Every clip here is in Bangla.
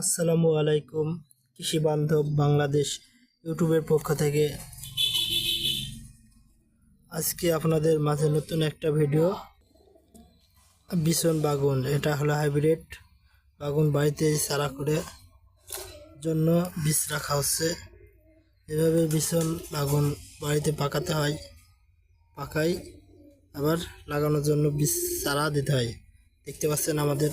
আসসালামু আলাইকুম, কৃষি বান্ধব বাংলাদেশ ইউটিউবের পক্ষ থেকে। আজকে আপনাদের মাঝে নতুন একটা ভিডিও। বিছন বাগুন, এটা হলো হাইব্রিড বাগুন বাড়িতে সারা করে জন্য বীজ রাখা হচ্ছে এভাবে বিছন বাগুন বাড়িতে পাকাতে হয় পাকাই আবার লাগানোর জন্য বীজ চারা দিতে হয়। দেখতে পাচ্ছেন আমাদের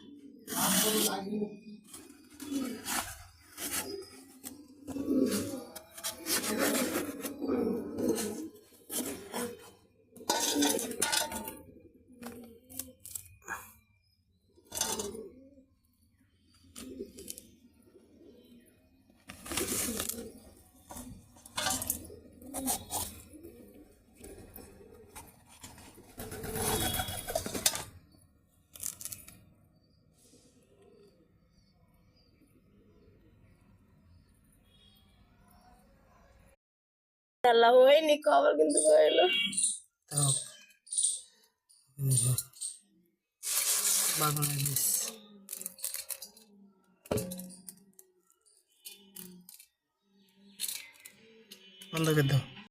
চারা কাট আল্লাহ হয়নি খবর কিন্তু তাও। নিব বন্ধ করে দাও।